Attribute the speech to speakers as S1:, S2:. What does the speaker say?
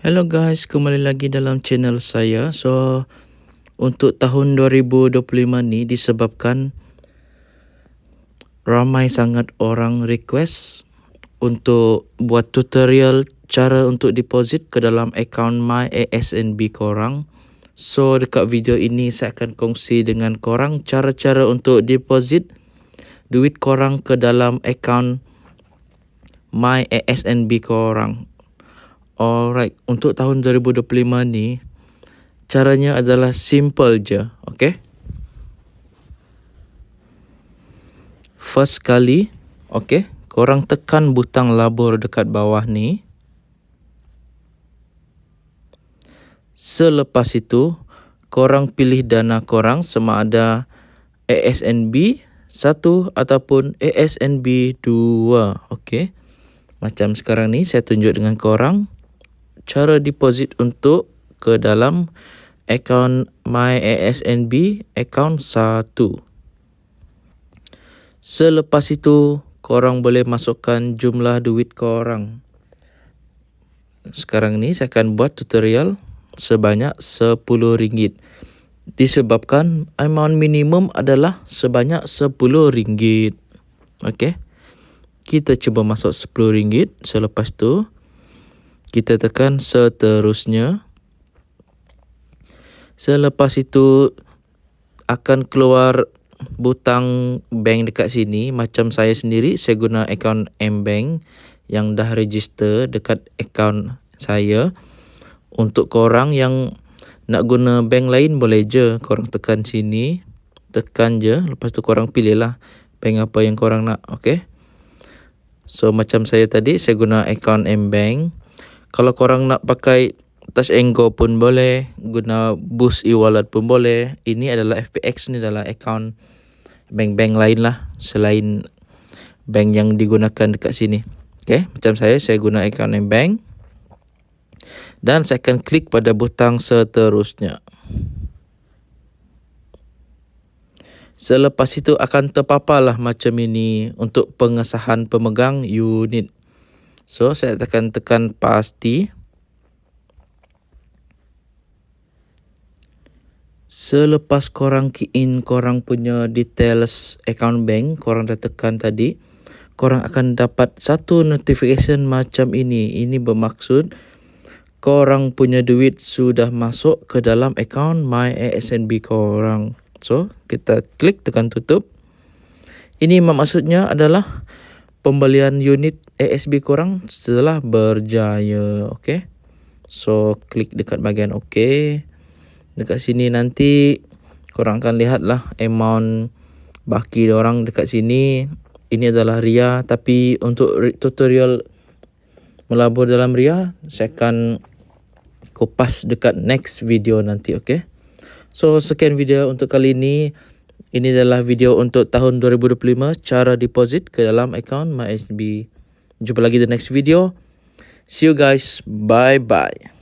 S1: Hello guys, kembali lagi dalam channel saya. So, untuk tahun 2025 ni disebabkan ramai sangat orang request untuk buat tutorial cara untuk deposit ke dalam akaun My ASNB korang. So, dekat video ini saya akan kongsi dengan korang cara-cara untuk deposit duit korang ke dalam akaun My ASNB korang. Alright, untuk tahun 2025 ni caranya adalah simple je, okay? First kali, okay, korang tekan butang labur dekat bawah ni. Selepas itu, korang pilih dana korang sama ada ASNB 1 ataupun ASNB 2, okay? Macam sekarang ni saya tunjuk dengan korang cara deposit untuk ke dalam akaun My ASNB akaun 1. Selepas itu, korang boleh masukkan jumlah duit korang. Sekarang ni saya akan buat tutorial sebanyak RM10. Disebabkan amount minimum adalah sebanyak RM10. Okey. Kita cuba masuk RM10 selepas tu kita tekan seterusnya. Selepas itu akan keluar butang bank dekat sini macam saya sendiri saya guna akaun M-Bank yang dah register dekat akaun saya. Untuk korang yang nak guna bank lain boleh je korang tekan sini, tekan je lepas tu korang pilih lah bank apa yang korang nak, okey. So macam saya tadi saya guna akaun M-Bank kalau korang nak pakai touch and go pun boleh guna boost e-wallet pun boleh ini adalah FPX ni adalah account bank-bank lain lah selain bank yang digunakan dekat sini okay? macam saya saya guna account bank dan saya akan klik pada butang seterusnya Selepas itu akan terpaparlah macam ini untuk pengesahan pemegang unit. So saya akan tekan pasti. Selepas korang key in korang punya details account bank, korang dah tekan tadi, korang akan dapat satu notification macam ini. Ini bermaksud korang punya duit sudah masuk ke dalam account My ASNB korang. So, kita klik tekan tutup. Ini maksudnya adalah pembelian unit ASB korang setelah berjaya. Okay. So, klik dekat bahagian OK. Dekat sini nanti korang akan lihatlah amount baki orang dekat sini. Ini adalah RIA tapi untuk tutorial melabur dalam RIA saya akan kupas dekat next video nanti. Okay. So, sekian video untuk kali ini. Ini adalah video untuk tahun 2025 cara deposit ke dalam account MySB. Jumpa lagi di next video. See you guys. Bye bye.